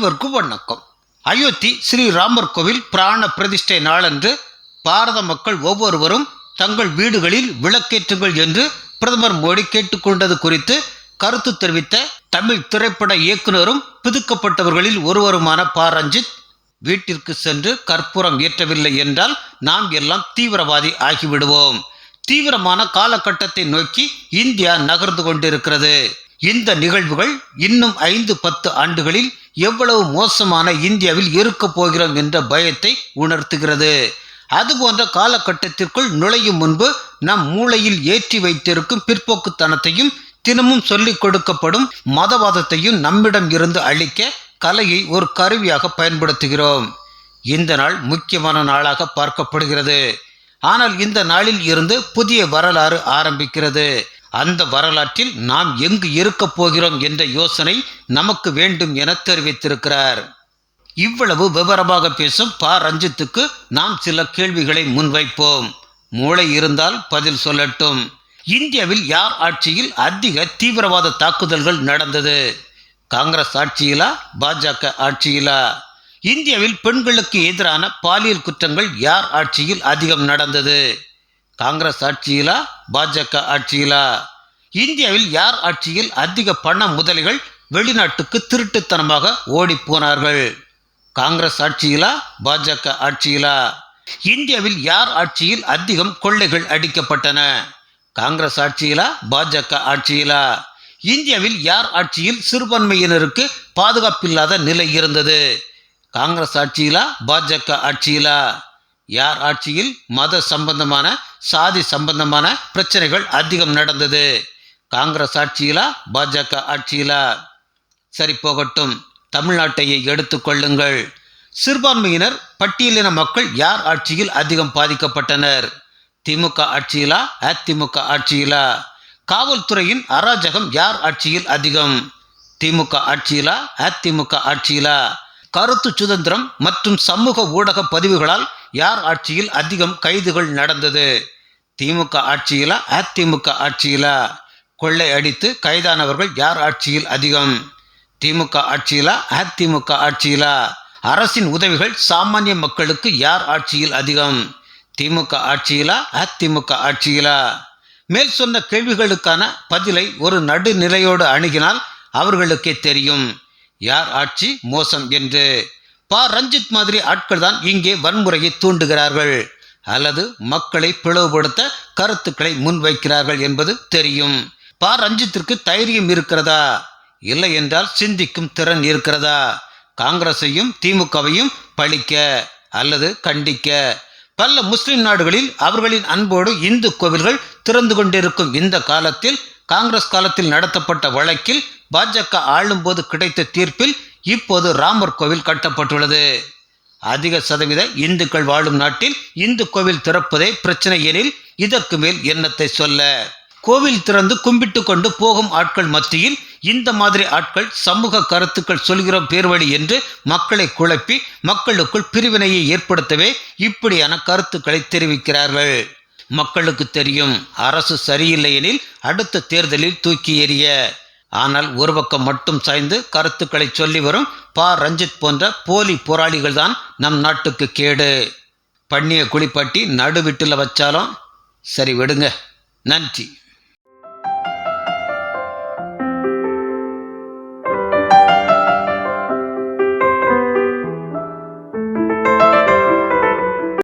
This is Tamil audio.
அனைவருக்கும் வணக்கம். அயோத்தி ஸ்ரீ ராமர் கோவில் பிராண பிரதிஷ்டை நாளன்று பாரத மக்கள் ஒவ்வொருவரும் தங்கள் வீடுகளில் விளக்கேற்றுங்கள் என்று பிரதமர் மோடி கேட்டுக்கொண்டது குறித்து கருத்து தெரிவித்த தமிழ் திரைப்பட இயக்குனரும் பிதுக்கப்பட்டவர்களில் ஒருவருமான ப. ரஞ்சித் வீட்டிற்கு சென்று கற்பூரம் ஏற்றவில்லை என்றால் நாம் எல்லாம் தீவிரவாதி ஆகிவிடுவோம். தீவிரமான காலகட்டத்தை நோக்கி இந்தியா நகர்ந்து கொண்டிருக்கிறது. இந்த நிகழ்வுகள் இன்னும் ஐந்து பத்து ஆண்டுகளில் எவ்வளவு மோசமான இந்தியாவில் இருக்கப் போகிறோம் என்ற பயத்தை உணர்த்துகிறது. அதுபோன்ற காலகட்டத்திற்குள் நுழையும் முன்பு நம் மூளையில் ஏற்றி வைத்திருக்கும் பிற்போக்குத்தனத்தையும் தினமும் சொல்லிக் கொடுக்கப்படும் மதவாதத்தையும் நம்மிடம் இருந்து அழிக்க கலையை ஒரு கருவியாக பயன்படுத்துகிறோம். இந்த நாள் முக்கியமான நாளாக பார்க்கப்படுகிறது. ஆனால் இந்த நாளில் இருந்து புதிய வரலாறு ஆரம்பிக்கிறது. அந்த வரலாற்றில் நாம் எங்கு இருக்கப் போகிறோம் என்ற யோசனை நமக்கு வேண்டும் என தெரிவித்திருக்கிறார். இவ்வளவு விவரமாக பேசும் ப. ரஞ்சித்துக்கு நாம் சில கேள்விகளை முன்வைப்போம். மூளை இருந்தால் பதில் சொல்லட்டும். இந்தியாவில் யார் ஆட்சியில் அதிக தீவிரவாத தாக்குதல்கள் நடந்தது? காங்கிரஸ் ஆட்சியிலா பாஜக ஆட்சியிலா? இந்தியாவில் பெண்களுக்கு எதிரான பாலியல் குற்றங்கள் யார் ஆட்சியில் அதிகம் நடந்தது? காங்கிரஸ் ஆட்சியிலா பாஜக ஆட்சியிலா? இந்தியாவில் யார் ஆட்சியில் அதிக பண முதலிகள் வெளிநாட்டுக்கு திருட்டுத்தனமாக ஓடிப் போனார்கள்? காங்கிரஸ் ஆட்சியிலா பாஜக ஆட்சியிலா? இந்தியாவில் யார் ஆட்சியில் அதிகம் கொள்ளைகள் அடிக்கப்பட்டன? காங்கிரஸ் ஆட்சியிலா பாஜக ஆட்சியிலா? இந்தியாவில் யார் ஆட்சியில் சிறுபான்மையினருக்கு பாதுகாப்பில்லாத நிலை இருந்தது? காங்கிரஸ் ஆட்சியிலா பாஜக ஆட்சியிலா? யார் ஆட்சியில் மத சம்பந்தமான சாதி சம்பந்தமான பிரச்சனைகள் அதிகம் நடந்தது. காங்கிரஸ் ஆட்சியிலா பாஜக ஆட்சியிலா? சரி போகட்டும். தமிழ்நாட்டையே எடுத்துக்கொள்ளுங்கள் சிறுபான்மையினர் பட்டியலின மக்கள் யார் ஆட்சியில் அதிகம் பாதிக்கப்பட்டனர்? திமுக ஆட்சியிலா அதிமுக ஆட்சியிலா? காவல்துறையின் அராஜகம் யார் ஆட்சியில் அதிகம்? திமுக ஆட்சியிலா அதிமுக ஆட்சியிலா? கருத்து சுதந்திரம் மற்றும் சமூக ஊடக பதிவுகளால் யார் ஆட்சியில் அதிகம் கைதுகள் நடந்தது? திமுக ஆட்சியிலா அதிமுக ஆட்சியிலா? கொள்ளை அடித்து கைதானவர்கள் யார் ஆட்சியில் அதிகம்? திமுக ஆட்சியிலா அதிமுக ஆட்சியிலா? அரசின் உதவிகள் சாமானிய மக்களுக்கு யார் ஆட்சியில் அதிகம்? திமுக ஆட்சியிலா அதிமுக ஆட்சியிலா? மேல் சொன்ன கேள்விகளுக்கான பதிலை ஒரு நடுநிலையோடு அணுகினால் அவர்களுக்கே தெரியும். யார் ஆட்சி மோசம் என்று? பா ரஞ்சித் மாதிரி ஆட்கள் தான் இங்கே வன்முறையை தூண்டுகிறார்கள். அல்லது மக்களை பிளவுபடுத்த கருத்துக்களை முன்வைக்கிறார்கள் என்பது தெரியும். பா ரஞ்சித்திற்கு தைரியம் இருக்கிறதா? இல்லை என்றால் சிந்திக்கும் திறன் இருக்கிறதா? காங்கிரஸையும் திமுகவையும் பழிக்க அல்லது கண்டிக்க. பல முஸ்லிம் நாடுகளில் அவர்களின் அன்போடு இந்து கோவில்கள் திறந்து கொண்டிருக்கும் இந்த காலத்தில் காங்கிரஸ் காலத்தில் நடத்தப்பட்ட வழக்கில் பாஜக ஆளும்போது கிடைத்த தீர்ப்பில் இப்போது ராமர் கோவில் கட்டப்பட்டுள்ளது. அதிக சதவீத இந்துக்கள் வாழும் நாட்டில் இந்து கோவில் திறப்பதே பிரச்சனை எனில் இதற்கு மேல் எண்ணத்தை சொல்ல? கோவில் திறந்து கும்பிட்டு கொண்டு போகும் ஆட்கள் மத்தியில் இந்த மாதிரி ஆட்கள் சமூக கருத்துக்கள் சொல்கிறோம் பேர்வழி என்று மக்களை குழப்பி மக்களுக்குள் பிரிவினையை ஏற்படுத்தவே இப்படியான கருத்துக்களை தெரிவிக்கிறார்கள். மக்களுக்கு தெரியும் அரசு சரியில்லை எனில் அடுத்த தேர்தலில் தூக்கி எறிய. ஆனால் ஒரு பக்கம் மட்டும் சாய்ந்து கருத்துக்களை சொல்லி வரும் பா. ரஞ்சித் போன்ற போலி போராளிகள் தான் நம் நாட்டுக்கு கேடு. பண்ணிய குளிப்பாட்டி நடுவிட்டில் வச்சாலும் சரி விடுங்க. நன்றி.